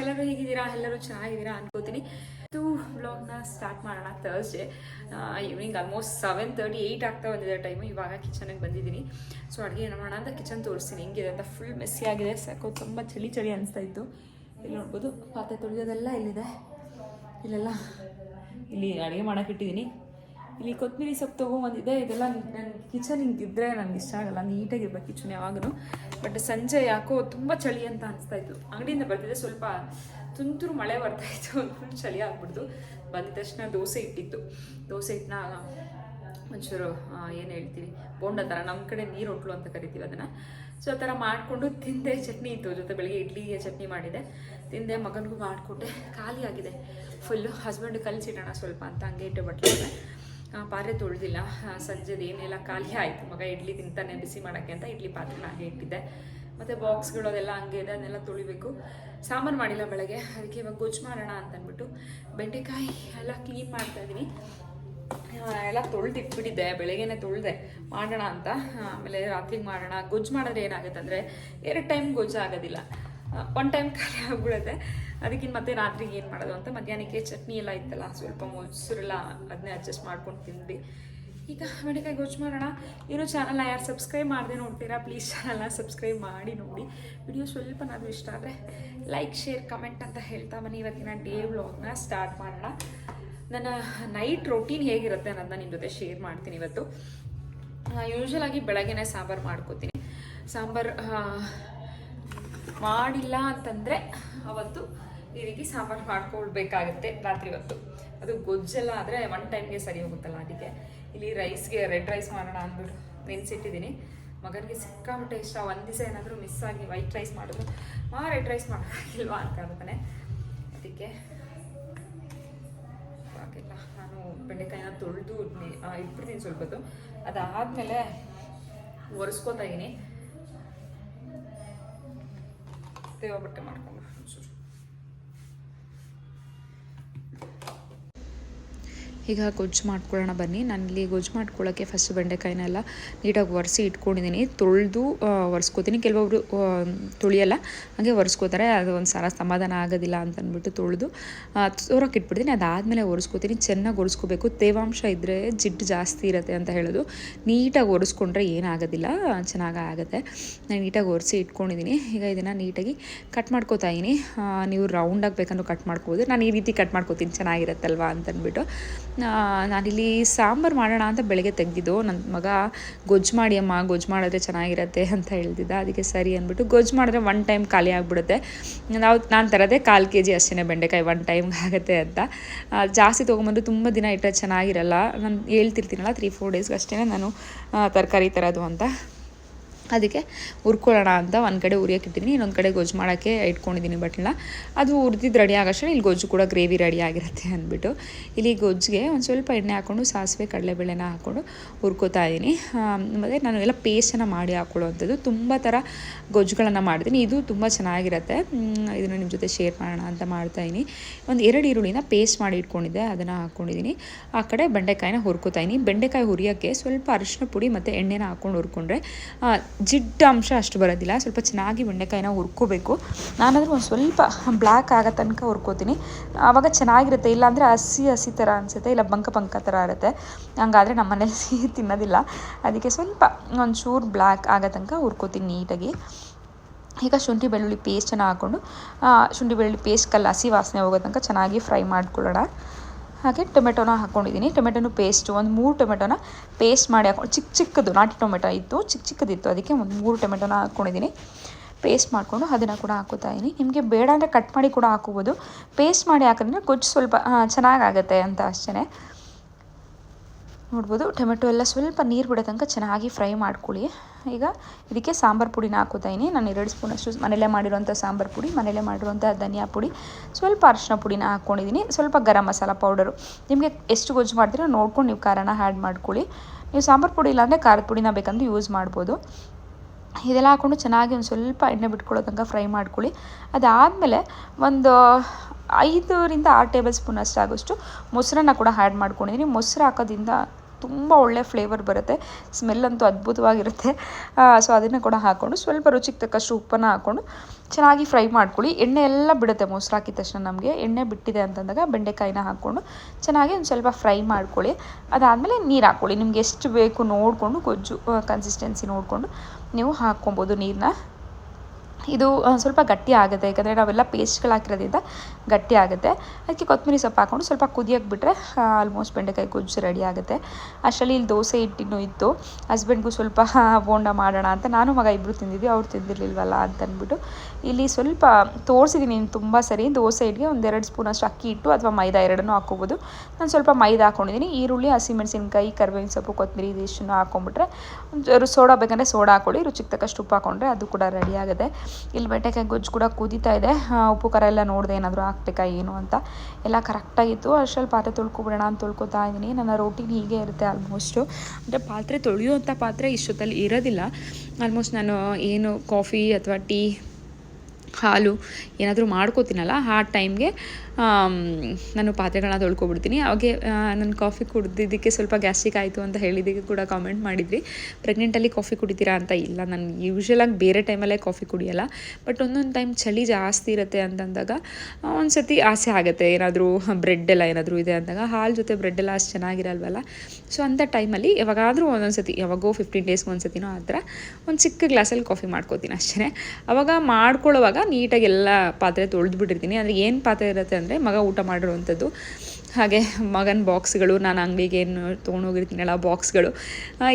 ಎಲ್ಲರೂ ಹೇಗಿದ್ದೀರಾ? ಎಲ್ಲರೂ ಚೆನ್ನಾಗಿದ್ದೀರಾ ಅನ್ಕೋತೀನಿ. ಇದು ಬ್ಲಾಗ್ನ ಸ್ಟಾರ್ಟ್ ಮಾಡೋಣ Thursday evening almost seven thirty eight ಆಗ್ತಾ ಬಂದಿದೆ ಟೈಮು ಇವಾಗ ಕಿಚನಿಗೆ ಬಂದಿದ್ದೀನಿ. ಸೊ ಅಡುಗೆ ಏನು ಮಾಡೋಣ ಅಂತ ಕಿಚನ್ ತೋರಿಸ್ತೀನಿ. ಹೆಂಗಿದೆ ಅಂತ ಫುಲ್ ಮೆಸ್ಸಿ ಆಗಿದೆ. ಸಾಕು, ತುಂಬ ಚಳಿ ಚಳಿ ಅನಿಸ್ತಾ ಇತ್ತು. ಇಲ್ಲಿ ನೋಡ್ಬೋದು, ಪಾತ್ರೆ ತೊಳೆಯೋದೆಲ್ಲ ಇಲ್ಲಿದೆ. ಇಲ್ಲೆಲ್ಲ, ಇಲ್ಲಿ ಅಡುಗೆ ಮಾಡೋಕೆ ಇಟ್ಟಿದ್ದೀನಿ. ಇಲ್ಲಿ ಕೊತ್ತಂಬರಿ ಸೊಪ್ಪು ತೊಗೊಂಬಂದಿದ್ದೆ ಇದೆಲ್ಲ ನನ್ನ ಕಿಚನ್ ಹಿಂಗಿದ್ರೆ ನನಗೆ ಇಷ್ಟ ಆಗಲ್ಲ. ನೀಟಾಗಿರ್ಬೇಕು ಕಿಚನ್ ಯಾವಾಗೂ ಬಟ್ ಸಂಜೆ ಯಾಕೋ ತುಂಬ ಚಳಿ ಅಂತ ಅನಿಸ್ತಾ ಇತ್ತು. ಅಂಗಡಿಯಿಂದ ಬರ್ತಿದ್ದೆ ಸ್ವಲ್ಪ ತುಂತುರು ಮಳೆ ಬರ್ತಾ ಇತ್ತು. ಫುಲ್ ಚಳಿ ಆಗ್ಬಿಡ್ತು. ಬಂದ ತಕ್ಷಣ ದೋಸೆ ಇಟ್ಟಿತ್ತು. ದೋಸೆ ಹಿಟ್ಟನ್ನ ಒಂಚೂರು ಏನು ಹೇಳ್ತೀವಿ ಬೋಂಡ ಥರ ನಮ್ಮ ಕಡೆ ನೀರು ಹೊಟ್ಲು ಅಂತ ಕರಿತೀವಿ ಅದನ್ನು. ಸೊ ಆ ಥರ ಮಾಡಿಕೊಂಡು ತಿಂದೆ. ಚಟ್ನಿ ಇತ್ತು. ಜೊತೆ ಬೆಳಿಗ್ಗೆ ಇಡ್ಲಿಗೆ ಚಟ್ನಿ ಮಾಡಿದೆ. ತಿಂದೆ ಮಗನಿಗೂ ಮಾಡಿಕೊಟ್ಟೆ. ಖಾಲಿ ಆಗಿದೆ. ಫುಲ್ಲು ಹಸ್ಬೆಂಡ್ ಕಲಿಸಿಡೋಣ ಸ್ವಲ್ಪ ಅಂತ ಹಂಗೆ ಇಟ್ಟು ಬಟ್ಲೆ ಆ, ಪಾತ್ರೆ ತೊಳೆದಿಲ್ಲ. ಸಂಜೆದು ಏನೆಲ್ಲ ಖಾಲಿ ಆಯಿತು. ಮಗ ಇಡ್ಲಿ ತಿಂತಾನೆ, ಬಿಸಿ ಮಾಡೋಕ್ಕೆ ಅಂತ ಇಡ್ಲಿ ಪಾತ್ರೆ ಹಾಗೆ ಇಟ್ಟಿದ್ದೆ. ಮತ್ತು ಬಾಕ್ಸ್ಗಳು ಅದೆಲ್ಲ ಹಂಗೆ ಇದೆ, ಅದನ್ನೆಲ್ಲ ತೊಳಿಬೇಕು. ಸಾಂಬಾರು ಮಾಡಿಲ್ಲ ಬೆಳಗ್ಗೆ, ಅದಕ್ಕೆ ಇವಾಗ ಗೊಜ್ಜು ಮಾಡೋಣ ಅಂತ ಅಂದ್ಬಿಟ್ಟು ಬೆಂಡೆಕಾಯಿ ಎಲ್ಲ ಕ್ಲೀನ್ ಮಾಡ್ತಾಯಿದ್ದೀನಿ ಎಲ್ಲ ತೊಳೆದಿಟ್ಬಿಟ್ಟಿದ್ದೆ, ಬೆಳಗ್ಗೆನೆ ತೊಳೆದೆ. ಮಾಡೋಣ ಅಂತ, ಆಮೇಲೆ ರಾತ್ರಿಗೆ ಮಾಡೋಣ. ಗೊಜ್ಜು ಮಾಡಿದ್ರೆ ಏನಾಗುತ್ತೆ ಅಂದರೆ ಎರಡು ಟೈಮ್ ಗೊಜ್ಜು ಆಗೋದಿಲ್ಲ. ಒನ್ ಟೈಮ್ ಖಾಲಿ ಆಗ್ಬಿಡುತ್ತೆ. ಅದಕ್ಕಿಂತ ಮತ್ತೆ ರಾತ್ರಿಗೆ ಏನು ಮಾಡೋದು ಅಂತ ಮಧ್ಯಾಹ್ನಕ್ಕೆ ಚಟ್ನಿ ಎಲ್ಲ ಇತ್ತಲ್ಲ, ಸ್ವಲ್ಪ ಮೊಸರೆಲ್ಲ ಅದನ್ನೇ ಅಡ್ಜಸ್ಟ್ ಮಾಡ್ಕೊಂಡು ತಿಂದ್ವಿ. ಈಗ ಮೆಡಿಕಾಯಿ ಗೋಚ್ ಮಾಡೋಣ. ಇರೋ ಚಾನಲ್ನ ಯಾರು ಸಬ್ಸ್ಕ್ರೈಬ್ ಮಾಡದೆ ನೋಡ್ತೀರಾ ಪ್ಲೀಸ್ ಚಾನಲ್ನ ಸಬ್ಸ್ಕ್ರೈಬ್ ಮಾಡಿ ನೋಡಿ. ವಿಡಿಯೋ ಸ್ವಲ್ಪನಾದರೂ ಇಷ್ಟ ಆದರೆ ಲೈಕ್ ಶೇರ್ ಕಮೆಂಟ್ ಅಂತ ಹೇಳ್ತಾ ಬನ್ನಿ. ಇವತ್ತಿನ ಡೇ ವ್ಲಾಗ್ನ ಸ್ಟಾರ್ಟ್ ಮಾಡೋಣ. ನನ್ನ ನೈಟ್ ರೊಟೀನ್ ಹೇಗಿರುತ್ತೆ ಅನ್ನೋದನ್ನ ನಿಮ್ಮ ಜೊತೆ ಶೇರ್ ಮಾಡ್ತೀನಿ ಇವತ್ತು. ಯೂಶ್ವಲ್ ಆಗಿ ಬೆಳಗ್ಗೆನೆ ಸಾಂಬಾರು ಮಾಡ್ಕೋತೀನಿ. ಸಾಂಬಾರು ಮಾಡಿಲ್ಲ ಅಂತಂದರೆ ಅವತ್ತು ಈ ರೀತಿ ಸಾಂಬಾರು ಮಾಡ್ಕೊಳ್ಬೇಕಾಗತ್ತೆ ರಾತ್ರಿ ಹೊತ್ತು. ಅದು ಗೊಜ್ಜೆಲ್ಲ ಆದರೆ ಒನ್ ಟೈಮ್ಗೆ ಸರಿ ಹೋಗುತ್ತಲ್ಲ ಅದಕ್ಕೆ. ಇಲ್ಲಿ ರೈಸ್ಗೆ ರೆಡ್ ರೈಸ್ ಮಾಡೋಣ ಅಂದ್ಬಿಟ್ಟು ನೆನೆಸಿಟ್ಟಿದ್ದೀನಿ ಮಗನಿಗೆ ಸಿಕ್ಕಾಪಟ್ಟೆ ಇಷ್ಟ. ಒಂದು ದಿವಸ ಏನಾದರೂ ಮಿಸ್ ಆಗಿ ವೈಟ್ ರೈಸ್ ಮಾಡೋದು ಮಾ ರೆಡ್ ರೈಸ್ ಮಾಡೋಕ್ಕಾಗಿಲ್ವಾ ಅಂತ ಅಂತಾನೆ ಅದಕ್ಕೆ ನಾನು ಬೆಂಡೆಕಾಯಿನ ತೊಳೆದು ಇಟ್ಬಿಡ್ತೀನಿ ಸ್ವಲ್ಪ ಹೊತ್ತು ಅದಾದಮೇಲೆ ಒರೆಸ್ಕೋತಾ ಇದ್ದೀನಿ ತೇವ ಬಟ್ಟೆ ಮಾಡ್ಕೊಂಡು. ಈಗ ಗೊಜ್ಜು ಮಾಡ್ಕೊಳ್ಳೋಣ ಬನ್ನಿ. ನಾನಿಲ್ಲಿ ಗೊಜ್ಜು ಮಾಡ್ಕೊಳ್ಳೋಕ್ಕೆ ಫಸ್ಟ್ ಬೆಂಡೆಕಾಯಿನೆಲ್ಲ ನೀಟಾಗಿ ಒರೆಸಿ ಇಟ್ಕೊಂಡಿದ್ದೀನಿ. ತೊಳೆದು ಒರೆಸ್ಕೋತೀನಿ. ಕೆಲವೊಬ್ರು ತೊಳಿಯಲ್ಲ ಹಾಗೆ ಒರೆಸ್ಕೋತಾರೆ. ಅದು ಒಂದು ಸರ ಸಮಾಧಾನ ಆಗೋದಿಲ್ಲ ಅಂತ ಅಂದ್ಬಿಟ್ಟು ತೊಳೆದು ತೋರಕ್ಕೆ ಇಟ್ಬಿಡ್ತೀನಿ. ಅದಾದಮೇಲೆ ಒರೆಸ್ಕೋತೀನಿ. ಚೆನ್ನಾಗಿ ಒರೆಸ್ಕೋಬೇಕು. ತೇವಾಂಶ ಇದ್ದರೆ ಜಿಡ್ಡು ಜಾಸ್ತಿ ಇರುತ್ತೆ ಅಂತ ಹೇಳೋದು. ನೀಟಾಗಿ ಒರೆಸ್ಕೊಂಡ್ರೆ ಏನಾಗೋದಿಲ್ಲ. ಚೆನ್ನಾಗಿ ಆಗುತ್ತೆ. ನಾನು ನೀಟಾಗಿ ಒರೆಸಿ ಇಟ್ಕೊಂಡಿದ್ದೀನಿ. ಈಗ ಇದನ್ನು ನೀಟಾಗಿ ಕಟ್ ಮಾಡ್ಕೋತಾ ಇದ್ದೀನಿ. ನೀವು ರೌಂಡಾಗಿ ಬೇಕಂದ್ರೂ ಕಟ್ ಮಾಡ್ಕೋಬೋದು. ನಾನು ಈ ರೀತಿ ಕಟ್ ಮಾಡ್ಕೋತೀನಿ. ಚೆನ್ನಾಗಿರುತ್ತಲ್ವಾ ಅಂತ ಅಂದ್ಬಿಟ್ಟು ಆ, ನಾನಿಲ್ಲಿ ಸಾಂಬಾರು ಮಾಡೋಣ ಅಂತ ಬೆಳಗ್ಗೆ ತೆಗೆದಿದ್ದು. ನನ್ನ ಮಗ, ಗೊಜ್ಜು ಮಾಡಿ ಅಮ್ಮ, ಗೊಜ್ಜು ಮಾಡಿದ್ರೆ ಚೆನ್ನಾಗಿರತ್ತೆ ಅಂತ ಹೇಳ್ದಿದ್ದ. ಅದಕ್ಕೆ ಸರಿ ಅಂದ್ಬಿಟ್ಟು ಗೊಜ್ಜು ಮಾಡಿದ್ರೆ ಒನ್ ಟೈಮ್ ಖಾಲಿ ಆಗಿಬಿಡುತ್ತೆ. ನಾವು, ನಾನು ತರೋದೇ ಕಾಲು ಕೆ ಜಿ ಅಷ್ಟೇ ಬೆಂಡೆಕಾಯಿ ಒನ್ ಟೈಮ್ಗೆ ಆಗುತ್ತೆ ಅಂತ. ಜಾಸ್ತಿ ತೊಗೊಂಬಂದು ತುಂಬ ದಿನ ಇಟ್ಟರೆ ಚೆನ್ನಾಗಿರಲ್ಲ. ನಾನು ಹೇಳ್ತಿರ್ತೀನಲ್ಲ ತ್ರೀ ಫೋರ್ ಡೇಸ್ಗೆ ಅಷ್ಟೇ ನಾನು ತರಕಾರಿ ತರೋದು ಅಂತ. ಅದಕ್ಕೆ ಹುರ್ಕೊಳ್ಳೋಣ ಅಂತ ಒಂದು ಕಡೆ ಉರಿಯೋಕ್ಕಿಟ್ಟಿದ್ದೀನಿ ಇನ್ನೊಂದು ಕಡೆ ಗೊಜ್ಜು ಮಾಡೋಕ್ಕೆ ಇಟ್ಕೊಂಡಿದ್ದೀನಿ ಬಟ್ಲನ್ನ. ಅದು ಹುರಿದಿದ್ದು ರೆಡಿ ಆಗೋಷ್ಟೇ ಇಲ್ಲಿ ಗೊಜ್ಜು ಕೂಡ ಗ್ರೇವಿ ರೆಡಿ ಆಗಿರುತ್ತೆ ಅಂದ್ಬಿಟ್ಟು. ಇಲ್ಲಿ ಗೊಜ್ಜಿಗೆ ಒಂದು ಸ್ವಲ್ಪ ಎಣ್ಣೆ ಹಾಕ್ಕೊಂಡು ಸಾಸಿವೆ, ಕಡಲೆಬೇಳೆನ ಹಾಕ್ಕೊಂಡು ಹುರ್ಕೋತಾ ಇದ್ದೀನಿ. ಮತ್ತು ನಾನು ಎಲ್ಲ ಪೇಸ್ಟನ್ನು ಮಾಡಿ ಹಾಕ್ಕೊಳ್ಳೋವಂಥದ್ದು ತುಂಬ ಥರ ಗೊಜ್ಜುಗಳನ್ನು ಮಾಡಿದ್ದೀನಿ ಇದು ತುಂಬ ಚೆನ್ನಾಗಿರುತ್ತೆ. ಇದನ್ನು ನಿಮ್ಮ ಜೊತೆ ಶೇರ್ ಮಾಡೋಣ ಅಂತ ಮಾಡ್ತಾಯಿದ್ದೀನಿ ಒಂದು ಎರಡು ಈರುಳ್ಳಿನ ಪೇಸ್ಟ್ ಮಾಡಿ ಇಟ್ಕೊಂಡಿದ್ದೆ, ಅದನ್ನು ಹಾಕ್ಕೊಂಡಿದ್ದೀನಿ ಆ ಕಡೆ ಬೆಂಡೆಕಾಯಿನ ಹುರ್ಕೋತಾ ಇದ್ದೀನಿ. ಬೆಂಡೆಕಾಯಿ ಹುರಿಯೋಕ್ಕೆ ಸ್ವಲ್ಪ ಅರಿಶಿನ ಪುಡಿ ಮತ್ತು ಎಣ್ಣೆನ ಹಾಕ್ಕೊಂಡು ಹುರ್ಕೊಂಡ್ರೆ ಜಿಡ್ಡು ಅಂಶ ಅಷ್ಟು ಬರೋದಿಲ್ಲ. ಸ್ವಲ್ಪ ಚೆನ್ನಾಗಿ ಬೆಂಡೆಕಾಯಿನ ಹುರ್ಕೋಬೇಕು. ನಾನಾದರೂ ಒಂದು ಸ್ವಲ್ಪ ಬ್ಲ್ಯಾಕ್ ಆಗೋ ತನಕ ಹುರ್ಕೋತೀನಿ. ಆವಾಗ ಚೆನ್ನಾಗಿರುತ್ತೆ. ಇಲ್ಲಾಂದರೆ ಹಸಿ ಹಸಿ ಥರ ಅನಿಸುತ್ತೆ. ಇಲ್ಲ ಬಂಕ ಬಂಕ ಥರ ಇರುತ್ತೆ. ಹಂಗಾದರೆ ನಮ್ಮ ಮನೇಲಿ ಸಿಹಿ ತಿನ್ನೋದಿಲ್ಲ. ಅದಕ್ಕೆ ಸ್ವಲ್ಪ ಒಂಚೂರು ಬ್ಲ್ಯಾಕ್ ಆಗೋ ತನಕ ಹುರ್ಕೋತೀನಿ ನೀಟಾಗಿ. ಈಗ ಶುಂಠಿ, ಬೆಳ್ಳುಳ್ಳಿ ಪೇಸ್ಟನ್ನು ಹಾಕ್ಕೊಂಡು ಶುಂಠಿ, ಬೆಳ್ಳುಳ್ಳಿ ಪೇಸ್ಟ್ ಕಲ್ಲ ಹಸಿ ವಾಸನೆ ಹೋಗೋ ತನಕ ಚೆನ್ನಾಗಿ ಫ್ರೈ ಮಾಡ್ಕೊಳ್ಳೋಣ. ಹಾಗೆ ಟೊಮೆಟೊನ ಹಾಕ್ಕೊಂಡಿದ್ದೀನಿ ಟೊಮೆಟೊನು ಪೇಸ್ಟು, ಒಂದು ಮೂರು ಟೊಮೆಟೊನ ಪೇಸ್ಟ್ ಮಾಡಿ ಹಾಕೊಂಡು ಚಿಕ್ಕ ಚಿಕ್ಕದು, ನಾಟಿ ಟೊಮೆಟೊ ಇತ್ತು ಚಿಕ್ಕ ಚಿಕ್ಕದಿತ್ತು. ಅದಕ್ಕೆ ಒಂದು ಮೂರು ಟೊಮೆಟೊನ ಹಾಕ್ಕೊಂಡಿದ್ದೀನಿ ಪೇಸ್ಟ್ ಮಾಡಿಕೊಂಡು ಅದನ್ನು ಕೂಡ ಹಾಕೋತಾ ಇದ್ದೀನಿ. ನಿಮಗೆ ಬೇಡ ಅಂದರೆ ಕಟ್ ಮಾಡಿ ಕೂಡ ಹಾಕೋಬೋದು ಪೇಸ್ಟ್ ಮಾಡಿ ಹಾಕಿದ್ರೆ ಗೊಜ್ಜು ಸ್ವಲ್ಪ ಚೆನ್ನಾಗಾಗುತ್ತೆ ಅಂತ ಅಷ್ಟೇ ನೋಡ್ಬೋದು. ಟೊಮೆಟೊ ಎಲ್ಲ ಸ್ವಲ್ಪ ನೀರು ಬಿಡೋ ತನಕ ಚೆನ್ನಾಗಿ ಫ್ರೈ ಮಾಡ್ಕೊಳ್ಳಿ. ಈಗ ಇದಕ್ಕೆ ಸಾಂಬಾರು ಪುಡಿನ ಹಾಕೋತಾ ನಾನು ಎರಡು ಸ್ಪೂನಷ್ಟು ಮನೇಲೇ ಮಾಡಿರೋಂಥ ಸಾಂಬಾರು ಪುಡಿ ಮನೇಲೇ ಮಾಡಿರೋಂಥ ಧನಿಯಾ ಪುಡಿ, ಸ್ವಲ್ಪ ಅರಿಶಿನ ಪುಡಿನ ಹಾಕ್ಕೊಂಡಿದ್ದೀನಿ. ಸ್ವಲ್ಪ ಗರಂ ಮಸಾಲ ಪೌಡರು. ನಿಮಗೆ ಎಷ್ಟು ಗೊಜ್ಜು ಮಾಡ್ತೀರೋ ನೋಡ್ಕೊಂಡು ನೀವು ಖಾರನ ಆ್ಯಡ್ ಮಾಡ್ಕೊಳ್ಳಿ. ನೀವು ಸಾಂಬಾರು ಪುಡಿ ಇಲ್ಲಾಂದರೆ ಖಾರದ ಪುಡಿನ ಬೇಕಂದ್ರೆ ಯೂಸ್ ಮಾಡ್ಬೋದು. ಇದೆಲ್ಲ ಹಾಕ್ಕೊಂಡು ಚೆನ್ನಾಗಿ ಒಂದು ಸ್ವಲ್ಪ ಎಣ್ಣೆ ಬಿಟ್ಕೊಳ್ಳೋ ತನಕ ಫ್ರೈ ಮಾಡ್ಕೊಳ್ಳಿ. ಅದಾದಮೇಲೆ ಒಂದು ಐದರಿಂದ ಆರು ಟೇಬಲ್ ಸ್ಪೂನ್ ಅಷ್ಟಾಗೋಷ್ಟು ಮೊಸರನ್ನ ಕೂಡ ಆ್ಯಡ್ ಮಾಡ್ಕೊಂಡಿದ್ದೀನಿ ಮೊಸರು ಹಾಕೋದ್ರಿಂದ ತುಂಬ ಒಳ್ಳೆ ಫ್ಲೇವರ್ ಬರುತ್ತೆ. ಸ್ಮೆಲ್ ಅಂತೂ ಅದ್ಭುತವಾಗಿರುತ್ತೆ. ಸೊ ಅದನ್ನು ಕೂಡ ಹಾಕ್ಕೊಂಡು ಸ್ವಲ್ಪ ರುಚಿಗೆ ತಕ್ಕಷ್ಟು ಉಪ್ಪನ್ನು ಹಾಕ್ಕೊಂಡು ಚೆನ್ನಾಗಿ ಫ್ರೈ ಮಾಡ್ಕೊಳ್ಳಿ. ಎಣ್ಣೆ ಎಲ್ಲ ಬಿಡುತ್ತೆ ಮೊಸರು ಹಾಕಿದ ತಕ್ಷಣ ನಮಗೆ. ಎಣ್ಣೆ ಬಿಟ್ಟಿದೆ ಅಂತಂದಾಗ ಬೆಂಡೆಕಾಯಿನ ಹಾಕ್ಕೊಂಡು ಚೆನ್ನಾಗಿ ಒಂದು ಸ್ವಲ್ಪ ಫ್ರೈ ಮಾಡ್ಕೊಳ್ಳಿ. ಅದಾದಮೇಲೆ ನೀರು ಹಾಕ್ಕೊಳ್ಳಿ ನಿಮ್ಗೆ ಎಷ್ಟು ಬೇಕು ನೋಡಿಕೊಂಡು ಗೊಜ್ಜು ಕನ್ಸಿಸ್ಟೆನ್ಸಿ ನೋಡಿಕೊಂಡು ನೀವು ಹಾಕ್ಕೊಬೋದು ನೀರನ್ನ ಇದು ಸ್ವಲ್ಪ ಗಟ್ಟಿ ಆಗುತ್ತೆ. ಯಾಕಂದರೆ ನಾವೆಲ್ಲ ಪೇಸ್ಟ್ಗಳು ಹಾಕಿರೋದ್ರಿಂದ ಗಟ್ಟಿ ಆಗುತ್ತೆ. ಅದಕ್ಕೆ ಕೊತ್ತಂಬರಿ ಸೊಪ್ಪು ಹಾಕ್ಕೊಂಡು ಸ್ವಲ್ಪ ಕುದಿಯೋಕೆ ಬಿಟ್ಟರೆ ಆಲ್ಮೋಸ್ಟ್ ಬೆಂಡೆಕಾಯಿ ಗೊಜ್ಜು ರೆಡಿ ಆಗುತ್ತೆ. ಅಷ್ಟರಲ್ಲಿ ಇಲ್ಲಿ ದೋಸೆ ಹಿಟ್ಟಿನೂ ಇತ್ತು. ಹಸ್ಬೆಂಡ್ಗೂ ಸ್ವಲ್ಪ ಬೋಂಡ ಮಾಡೋಣ ಅಂತ ನಾನು ಮಗ ಇಬ್ಬರು ತಿಂದಿದ್ದೀವಿ ಅವ್ರು ತಿಂದಿರಲಿಲ್ವಲ್ಲ ಅಂತ ಅಂದ್ಬಿಟ್ಟು. ಇಲ್ಲಿ ಸ್ವಲ್ಪ ತೋರಿಸಿದ್ದೀನಿ ತುಂಬ ಸರಿ. ದೋಸೆ ಹಿಟ್ಟಿಗೆ ಒಂದೆರಡು ಸ್ಪೂನ್ ಅಷ್ಟು ಅಕ್ಕಿ ಇಟ್ಟು ಅಥವಾ ಮೈದಾ ಎರಡನ್ನೂ ಹಾಕ್ಕೋಬೋದು. ನಾನು ಸ್ವಲ್ಪ ಮೈದಾ ಹಾಕ್ಕೊಂಡಿದ್ದೀನಿ ಈರುಳ್ಳಿ, ಹಸಿಮೆಣಸಿನ್ಕಾಯಿ, ಕರ್ಬೇವಿನ ಸೊಪ್ಪು, ಕೊತ್ತಂಬರಿ ಇದಿಷ್ಟನ್ನು ಹಾಕ್ಕೊಂಬಿಟ್ರೆ ಸೋಡಾ ಬೇಕಂದರೆ ಸೋಡಾ ಹಾಕ್ಕೊಳ್ಳಿ. ರುಚಿಗೆ ತಕ್ಕಷ್ಟು ಉಪ್ಪು ಹಾಕ್ಕೊಂಡ್ರೆ ಅದು ಕೂಡ ರೆಡಿ ಆಗುತ್ತೆ. ಇಲ್ಲಿ ಬೆಟ್ಟಕ್ಕೆ ಗೊಜ್ಜು ಕೂಡ ಕುದೀತಾ ಇದೆ. ಉಪ್ಪು, ಖಾರ ಎಲ್ಲ ನೋಡಿದೆ ಏನಾದರೂ ಹಾಕ್ಬೇಕಾ, ಏನು ಅಂತ. ಎಲ್ಲ ಕರೆಕ್ಟಾಗಿತ್ತು ಅಷ್ಟರಲ್ಲಿ ಪಾತ್ರೆ ತೊಳ್ಕೊಬಿಡೋಣ ಅಂತ ತೊಳ್ಕೊತಾ ಇದ್ದೀನಿ. ನನ್ನ ರೋಟೀನ್ ಹೀಗೆ ಇರುತ್ತೆ ಆಲ್ಮೋಸ್ಟು ಅಂದರೆ ಪಾತ್ರೆ ತೊಳೆಯುವಂಥ ಪಾತ್ರೆ ಇಷ್ಟೊತ್ತಲ್ಲಿ ಇರೋದಿಲ್ಲ. ಆಲ್ಮೋಸ್ಟ್ ನಾನು ಏನು ಕಾಫಿ ಅಥವಾ ಟೀ ಹಾಲು ಏನಾದರೂ ಮಾಡ್ಕೋತೀನಲ್ಲ, ಆ ಟೈಮ್ಗೆ ನಾನು ಪಾತ್ರೆಗಳನ್ನ ತೊಳ್ಕೊಬಿಡ್ತೀನಿ. ಅವಾಗೆ ನಾನು ಕಾಫಿ ಕುಡ್ದಿದ್ದಕ್ಕೆ ಸ್ವಲ್ಪ ಗ್ಯಾಸ್ಟಿಕ್ ಆಯಿತು ಅಂತ ಹೇಳಿದ್ದಕ್ಕೆ ಕೂಡ ಕಾಮೆಂಟ್ ಮಾಡಿದ್ರಿ. ಪ್ರೆಗ್ನೆಂಟಲ್ಲಿ ಕಾಫಿ ಕುಡಿತೀರಾ ಅಂತ ಇಲ್ಲ. ನಾನು ಯೂಶ್ವಲಾಗಿ ಬೇರೆ ಟೈಮಲ್ಲೇ ಕಾಫಿ ಕುಡಿಯಲ್ಲ. ಬಟ್ ಒಂದೊಂದು ಟೈಮ್ ಚಳಿ ಜಾಸ್ತಿ ಇರುತ್ತೆ ಅಂತಂದಾಗ ಒಂದು ಸತಿ ಆಸೆ ಆಗುತ್ತೆ. ಏನಾದರೂ ಬ್ರೆಡ್ ಎಲ್ಲ ಏನಾದರೂ ಇದೆ ಅಂದಾಗ, ಹಾಲು ಜೊತೆ ಬ್ರೆಡ್ ಎಲ್ಲ ಅಷ್ಟು ಚೆನ್ನಾಗಿರಲ್ವಲ್ಲ. ಸೊ ಅಂಥ ಟೈಮಲ್ಲಿ ಯಾವಾಗಾದರೂ ಒಂದೊಂದು ಸತಿ ಯಾವಾಗೋ ಫಿಫ್ಟೀನ್ ಡೇಸ್ಗೆ ಒಂದು ಸತಿನೋ ಆ ಥರ ಒಂದು ಚಿಕ್ಕ ಗ್ಲಾಸಲ್ಲಿ ಕಾಫಿ ಮಾಡ್ಕೋತೀನಿ ಅಷ್ಟೇ ಅವಾಗ ಮಾಡ್ಕೊಳ್ಳೋವಾಗ ನೀಟಾಗಿ ಎಲ್ಲ ಪಾತ್ರೆ ತೊಳೆದು ಬಿಟ್ಟಿರ್ತೀನಿ ಅಂದರೆ ಏನು ಪಾತ್ರೆ ಇರುತ್ತೆ ಅಂದರೆ ಮಗ ಊಟ ಮಾಡಿರುವಂಥದ್ದು. ಹಾಗೆ ಮಗನ ಬಾಕ್ಸ್ಗಳು, ನಾನು ಅಂಗಡಿಗೆ ಏನು ತೊಗೊಂಡೋಗಿರ್ತೀನಲ್ಲ ಬಾಕ್ಸ್ಗಳು.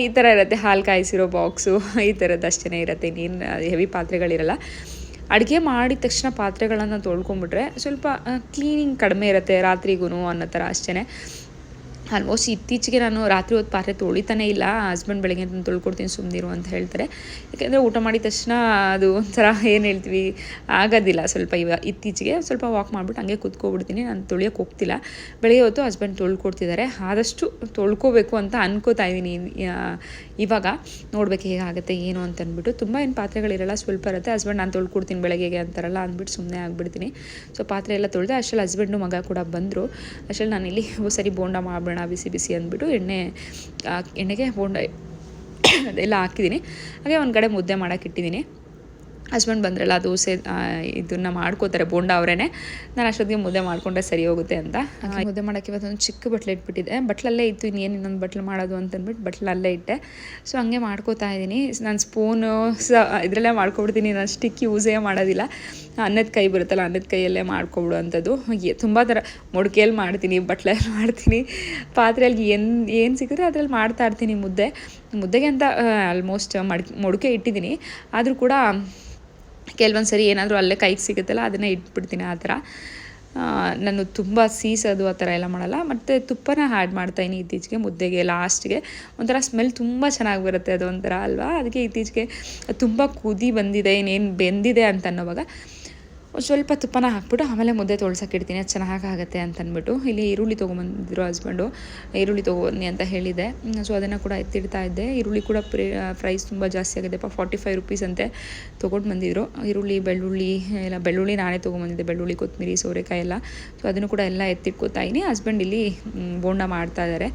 ಈ ಥರ ಇರುತ್ತೆ. ಹಾಲು ಕಾಯಿಸಿರೋ ಬಾಕ್ಸು, ಈ ಥರದ್ದು ಅಷ್ಟೇ ಇರುತ್ತೆ. ನೀನು ಹೆವಿ ಪಾತ್ರೆಗಳಿರಲ್ಲ. ಅಡುಗೆ ಮಾಡಿದ ತಕ್ಷಣ ಪಾತ್ರೆಗಳನ್ನು ತೊಳ್ಕೊಂಬಿಟ್ರೆ ಸ್ವಲ್ಪ ಕ್ಲೀನಿಂಗ್ ಕಡಿಮೆ ಇರುತ್ತೆ ರಾತ್ರಿಗೂ ಅನ್ನೋ ಥರ ಅಷ್ಟೇ ಆಲ್ಮೋಸ್ಟ್ ಇತ್ತೀಚೆಗೆ ನಾನು ರಾತ್ರಿ ಹೊತ್ತು ಪಾತ್ರೆ ತೊಳಿತಾನೆ ಇಲ್ಲ ಹಸ್ಬೆಂಡ್ ಬೆಳಗ್ಗೆ ನಾನು ತೊಳ್ಕೊಡ್ತೀನಿ ಸುಮ್ಮನಿರು ಅಂತ ಹೇಳ್ತಾರೆ. ಯಾಕೆಂದರೆ ಊಟ ಮಾಡಿದ ತಕ್ಷಣ ಅದು ಒಂಥರ ಏನು ಹೇಳ್ತೀವಿ ಆಗೋದಿಲ್ಲ. ಸ್ವಲ್ಪ ಇವ ಇತ್ತೀಚೆಗೆ ಸ್ವಲ್ಪ ವಾಕ್ ಮಾಡಿಬಿಟ್ಟು ಹಂಗೆ ಕೂತ್ಕೊಬಿಡ್ತೀನಿ. ನಾನು ತೊಳಿಯೋಕೆ ಹೋಗ್ತಿಲ್ಲ. ಬೆಳಗ್ಗೆ ಹೊತ್ತು ಹಸ್ಬೆಂಡ್ ತೊಳ್ಕೊಡ್ತಿದ್ದಾರೆ. ಆದಷ್ಟು ತೊಳ್ಕೊಬೇಕು ಅಂತ ಅನ್ಕೋತಾ ಇದ್ದೀನಿ. ಇವಾಗ ನೋಡ್ಬೇಕು ಹೇಗಾಗುತ್ತೆ ಏನು ಅಂತ ಅಂದ್ಬಿಟ್ಟು. ತುಂಬ ಏನು ಪಾತ್ರೆಗಳಿರಲ್ಲ ಸ್ವಲ್ಪ ಇರುತ್ತೆ. ಹಸ್ಬೆಂಡ್ ನಾನು ತೊಳ್ಕೊಡ್ತೀನಿ ಬೆಳಗ್ಗೆಗೆ ಅಂತಾರಲ್ಲ ಅಂದ್ಬಿಟ್ಟು ಸುಮ್ಮನೆ ಆಗಿಬಿಡ್ತೀನಿ. ಸೊ ಪಾತ್ರೆ ಎಲ್ಲ ತೊಳೆದೆ ಅಷ್ಟರಲ್ಲಿ ಹಸ್ಬೆಂಡು ಮಗ ಕೂಡ ಬಂದರು. ಅಷ್ಟರಲ್ಲಿ ನಾನಿಲ್ಲಿ "ಓ, ಸರಿ ಬೋಂಡ ಬಿಸಿ ಬಿಸಿ ಅಂದ್ಬಿಟ್ಟು ಎಣ್ಣೆ ಎಣ್ಣೆಗೆ ಬೋಂಡ ಅದೆಲ್ಲ ಹಾಕಿದ್ದೀನಿ. ಹಾಗೆ ಒಂದು ಕಡೆ ಮುದ್ದೆ ಮಾಡೋಕೆ ಇಟ್ಟಿದ್ದೀನಿ. ಹಸ್ಬೆಂಡ್ ಬಂದ್ರಲ್ಲ ದೋಸೆ ಇದನ್ನ ಮಾಡ್ಕೋತಾರೆ ಬೋಂಡ ಅವರೇನೆ. ನಾನು ಅಷ್ಟೊತ್ತಿಗೆ ಮುದ್ದೆ ಮಾಡಿಕೊಂಡ್ರೆ ಸರಿ ಹೋಗುತ್ತೆ ಅಂತ. ನಾನು ಮುದ್ದೆ ಮಾಡೋಕ್ಕೆ ಇವತ್ತೊಂದು ಚಿಕ್ಕ ಬಟ್ಲು ಇಟ್ಬಿಟ್ಟಿದೆ ಬಟ್ಲಲ್ಲೇ ಇತ್ತು ಇನ್ನೇನು ಇನ್ನೊಂದು ಬಟ್ಲು ಮಾಡೋದು ಅಂತಂದ್ಬಿಟ್ಟು ಬಟ್ಲಲ್ಲೇ ಇಟ್ಟೆ. ಸೊ ಹಂಗೆ ಮಾಡ್ಕೋತಾ ಇದ್ದೀನಿ. ನಾನು ಸ್ಪೂನು ಸ ಇದರಲ್ಲೇ ಮಾಡ್ಕೊಬಿಡ್ತೀನಿ. ನಾನು ಸ್ಟಿಕ್ ಯೂಸೇ ಮಾಡೋದಿಲ್ಲ. ಅನ್ನದ ಕೈ ಬರುತ್ತಲ್ಲ ಅನ್ನದ ಕೈಯಲ್ಲೇ ಮಾಡ್ಕೊಬಿಡು ಅಂಥದ್ದು ತುಂಬ ಥರ ಮೊಡಕೆಯಲ್ಲಿ ಮಾಡ್ತೀನಿ ಬಟ್ಲಲ್ಲಿ ಮಾಡ್ತೀನಿ. ಪಾತ್ರೆಯಲ್ಲಿ ಏನು ಏನು ಸಿಕ್ಕಿದ್ರೆ ಅದ್ರಲ್ಲಿ ಮಾಡ್ತಾ ಇರ್ತೀನಿ ಮುದ್ದೆ. ಮುದ್ದೆಗೆ ಅಂತ ಆಲ್ಮೋಸ್ಟ್ ಮಡ್ ಮೊಡಕೆ ಇಟ್ಟಿದ್ದೀನಿ. ಆದರೂ ಕೂಡ ಕೆಲವೊಂದು ಸರಿ ಏನಾದರೂ ಅಲ್ಲೇ ಕೈಗೆ ಸಿಗುತ್ತಲ್ಲ, ಅದನ್ನೇ ಇಟ್ಬಿಡ್ತೀನಿ ಆ ಥರ. ನಾನು ತುಂಬ ಸೀಸೋದು ಆ ಥರ ಎಲ್ಲ ಮಾಡಲ್ಲ. ಮತ್ತು ತುಪ್ಪನ ಆ್ಯಡ್ ಮಾಡ್ತಾಯಿನಿ ಇತ್ತೀಚೆಗೆ ಮುದ್ದೆಗೆ, ಲಾಸ್ಟ್ಗೆ. ಒಂಥರ ಸ್ಮೆಲ್ ತುಂಬ ಚೆನ್ನಾಗಿ ಬರುತ್ತೆ ಅದು ಒಂಥರ ಅಲ್ವಾ? ಅದಕ್ಕೆ ಇತ್ತೀಚೆಗೆ ತುಂಬ ಕುದಿ ಬಂದಿದೆ, ಇನ್ನೇನು ಬೆಂದಿದೆ ಅಂತ ಅನ್ನೋವಾಗ ಸ್ವಲ್ಪ ತುಪ್ಪನ ಹಾಕ್ಬಿಟ್ಟು ಆಮೇಲೆ ಮುದ್ದೆ ತೊಳ್ಸಕ್ಕೆ ಇಡ್ತೀನಿ, ಅದು ಚೆನ್ನಾಗಾಗುತ್ತೆ ಅಂತ ಅಂದ್ಬಿಟ್ಟು. ಇಲ್ಲಿ ಈರುಳ್ಳಿ ತೊಗೊಂಬಂದಿದ್ರು ಹಸ್ಬೆಂಡು ಈರುಳ್ಳಿ ತೊಗೊಬನ್ನಿ ಅಂತ ಹೇಳಿದೆ. ಸೊ ಅದನ್ನು ಕೂಡ ಎತ್ತಿಡ್ತಾ ಇದ್ದೆ. ಈರುಳ್ಳಿ ಕೂಡ ಪ್ರೇ ಪ್ರೈಸ್ ತುಂಬ ಜಾಸ್ತಿ ಆಗಿದೆ. ಫಾರ್ಟಿ ಫೈವ್ ರುಪೀಸ್ ಅಂತೆ ತೊಗೊಂಡು ಬಂದಿದ್ರು. ಈರುಳ್ಳಿ, ಬೆಳ್ಳುಳ್ಳಿ, ಎಲ್ಲ ಬೆಳ್ಳುಳ್ಳಿ ನಾನೇ ತೊಗೊಂಬಂದಿದ್ದೆ. ಬೆಳ್ಳುಳ್ಳಿ ಕೊತ್ತಂಬರಿ ಸೋರೆಕಾಯಿ ಎಲ್ಲ. ಸೊ ಅದನ್ನು ಕೂಡ ಎಲ್ಲ ಎತ್ತಿಟ್ಕೋತಾ ಇದ್ದೀನಿ. ಹಸ್ಬೆಂಡ್ ಇಲ್ಲಿ ಬೋಂಡ ಮಾಡ್ತಾ ಇದ್ದಾರೆ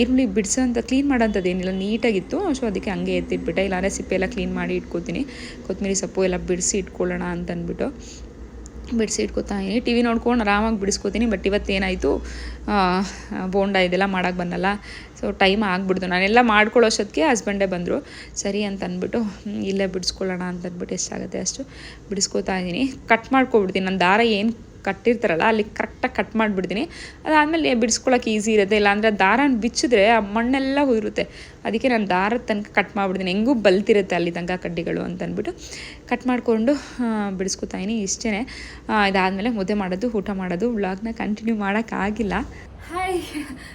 ಈರುಳ್ಳಿ ಬಿಡಿಸೋಂಥ ಕ್ಲೀನ್ ಮಾಡೋಂಥದ್ದು ಏನಿಲ್ಲ, ನೀಟಾಗಿತ್ತು. ಸೊ ಅದಕ್ಕೆ ಹಂಗೆ ಎತ್ತಿಟ್ಬಿಟ್ಟೆ. ಇಲ್ಲ ಸಿಪ್ಪೆ ಎಲ್ಲ ಕ್ಲೀನ್ ಮಾಡಿ ಇಟ್ಕೋತೀನಿ. ಕೊತ್ತಂಬರಿ ಸೊಪ್ಪು ಎಲ್ಲ ಬಿಡಿಸಿ ಇಟ್ಕೊಳ್ಳೋಣ ಅಂತ ಅಂದ್ಬಿಟ್ಟು ಬಿಡಿಸಿ ಇಟ್ಕೋತಾ ಇದ್ದೀನಿ. ಟಿ ವಿ ನೋಡ್ಕೊಂಡು ಆರಾಮಾಗಿ ಬಿಡಿಸ್ಕೋತೀನಿ ಬಟ್ ಇವತ್ತು ಏನಾಯಿತು? ಬೋಂಡ ಇದೆಲ್ಲ ಮಾಡೋಕ್ಕೆ ಬಂದಲ್ಲ. ಸೊ ಟೈಮ್ ಆಗಿಬಿಡ್ತು ನಾನೆಲ್ಲ ಮಾಡ್ಕೊಳ್ಳೋಷ್ಟೊತ್ತಿಗೆ ಹಸ್ಬೆಂಡೇ ಬಂದರು. ಸರಿ ಅಂತ ಅಂದ್ಬಿಟ್ಟು ಇಲ್ಲೇ ಬಿಡಿಸ್ಕೊಳ್ಳೋಣ ಅಂತ ಅಂದ್ಬಿಟ್ಟು ಎಷ್ಟಾಗುತ್ತೆ ಅಷ್ಟು ಬಿಡಿಸ್ಕೋತಾ ಇದ್ದೀನಿ. ಕಟ್ ಮಾಡ್ಕೊಬಿಡ್ತೀನಿ. ನನ್ನ ದಾರ ಏನು ಕಟ್ಟಿರ್ತಾರಲ್ಲ, ಅಲ್ಲಿ ಕರೆಕ್ಟಾಗಿ ಕಟ್ ಮಾಡಿಬಿಡ್ತೀನಿ. ಅದಾದಮೇಲೆ ಬಿಡಿಸ್ಕೊಳಕ್ಕೆ ಈಸಿ ಇರುತ್ತೆ. ಇಲ್ಲಾಂದರೆ ದಾರನ ಬಿಚ್ಚಿದ್ರೆ ಆ ಮಣ್ಣೆಲ್ಲ ಉದುರುತ್ತೆ. ಅದಕ್ಕೆ ನಾನು ದಾರದ ತನಕ ಕಟ್ ಮಾಡಿಬಿಡ್ತೀನಿ. ಹೆಂಗೂ ಬಲ್ತಿರುತ್ತೆ ಅಲ್ಲಿ ತನಕ ಕಡ್ಡಿಗಳು ಅಂತ ಅಂದ್ಬಿಟ್ಟು ಕಟ್ ಮಾಡಿಕೊಂಡು ಬಿಡಿಸ್ಕೊತಾಯಿನಿ ಇಷ್ಟೇ ಇದಾದಮೇಲೆ ಮುದ್ದೆ ಮಾಡೋದು, ಊಟ ಮಾಡೋದು ವ್ಲಾಗ್ನ ಕಂಟಿನ್ಯೂ ಮಾಡೋಕ್ಕಾಗಿಲ್ಲ ಹಾಯ್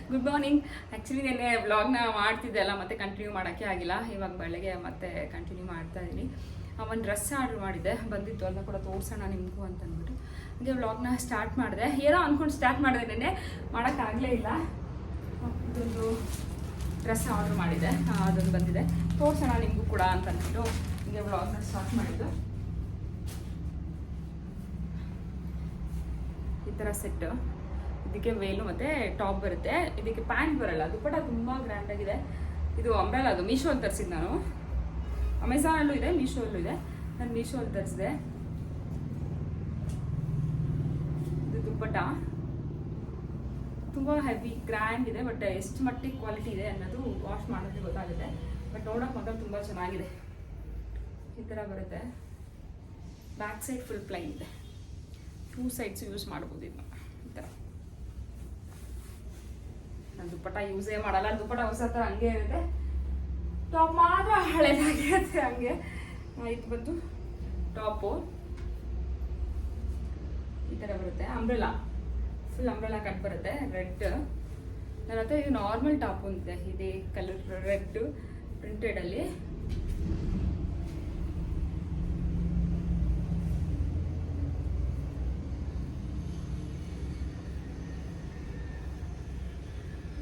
ಗುಡ್ ಮಾರ್ನಿಂಗ್ ಆ್ಯಕ್ಚುಲಿ ನೆನ್ನೆ ವ್ಲಾಗ್ನ ಮಾಡ್ತಿದ್ದೆ ಅಲ್ಲ, ಮತ್ತೆ ಕಂಟಿನ್ಯೂ ಮಾಡೋಕ್ಕೆ ಆಗಿಲ್ಲ. ಇವಾಗ ಬೆಳಗ್ಗೆ ಮತ್ತೆ ಕಂಟಿನ್ಯೂ ಮಾಡ್ತಾ ಇದ್ದೀನಿ ಒಂದು ಡ್ರೆಸ್ ಆರ್ಡ್ರ್ ಮಾಡಿದ್ದೆ. ಬಂದಿತ್ತು. ಅದನ್ನ ಕೂಡ ತೋರಿಸೋಣ ನಿಮಗೂ ಅಂತ ಅಂದ್ಬಿಟ್ಟು. ಹಂಗೆ ವ್ಲಾಗ್ನ ಸ್ಟಾರ್ಟ್ ಮಾಡಿದೆ. ಏನೋ ಅಂದ್ಕೊಂಡು ಸ್ಟಾರ್ಟ್ ಮಾಡಿದೆ ನೆನ್ನೆ. ಮಾಡೋಕ್ಕಾಗಲೇ ಇಲ್ಲ. ಇದೊಂದು ಡ್ರೆಸ್ ಆರ್ಡ್ರ್ ಮಾಡಿದ್ದೆ. ಅದೊಂದು ಬಂದಿದೆ. ತೋರಿಸೋಣ ನಿಮಗೂ ಕೂಡ ಅಂತ ಅಂದ್ಬಿಟ್ಟು ಹಿಂಗೆ ವ್ಲಾಗ್ನ ಸ್ಟಾರ್ಟ್ ಮಾಡಿದ್ದು. ಈ ಥರ ಸೆಟ್ಟು ಇದಕ್ಕೆ ವೇಲು ಮತ್ತು ಟಾಪ್ ಬರುತ್ತೆ. ಇದಕ್ಕೆ ಪ್ಯಾಂಟ್ ಬರಲ್ಲ. ದುಪ್ಪಟ ತುಂಬ ಗ್ರ್ಯಾಂಡ್ ಆಗಿದೆ. ಇದು ಅಂಬ್ರೆಲ್ಲ ಅದು. ಮೀಶೋ ಅಲ್ಲಿ ತರಿಸಿದ್ದು ನಾನು ಅಮೆಝಾನಲ್ಲೂ ಇದೆ, ಮೀಶೋಲ್ಲೂ ಇದೆ. ನಾನು ಮೀಶೋಲ್ಲಿ ತರಿಸಿದೆ ಇದು ದುಪ್ಪಟ ತುಂಬ ಹೆವಿ ಗ್ರ್ಯಾಂಡ್ ಇದೆ ಬಟ್ ಎಷ್ಟು ಮಟ್ಟಿಗೆ ಕ್ವಾಲಿಟಿ ಇದೆ ಅನ್ನೋದು ವಾಶ್ ಮಾಡೋದು ಗೊತ್ತಾಗುತ್ತೆ. ಬಟ್ ನೋಡೋಕೆ ಮಾತ್ರ ತುಂಬ ಚೆನ್ನಾಗಿದೆ. ಈ ಥರ ಬರುತ್ತೆ. ಬ್ಯಾಕ್ ಸೈಡ್ ಫುಲ್ ಪ್ಲೈನ್ ಇದೆ. ಟೂ ಸೈಡ್ಸ್ ಯೂಸ್ ಮಾಡ್ಬೋದು ಇದನ್ನ ಈ ಥರ ನಾನು ದುಪ್ಪಟ ಯೂಸೇ ಮಾಡಲ್ಲ. ದುಪ್ಪಟ ಹೊಸ ಥರ ಹಂಗೆ ಇರುತ್ತೆ. ಟಾಪ್ ಮಾತ್ರ ಹಳೇದಾಗಿರುತ್ತೆ ಹಂಗೆ. ಇದು ಬಂದು ಟಾಪು ಥರ ಬರುತ್ತೆ. ಅಂಬ್ರೆಲಾ ಫುಲ್ ಅಂಬ್ರೆಲಾ ಕಟ್ ಬರುತ್ತೆ. ರೆಡ್ ನನ್ನ ಹತ್ರ ಇದು ನಾರ್ಮಲ್ ಟಾಪ್ ಅಂತಿದೆ ಇದೇ. ಕಲರ್ ರೆಡ್ ಪ್ರಿಂಟೆಡಲ್ಲಿ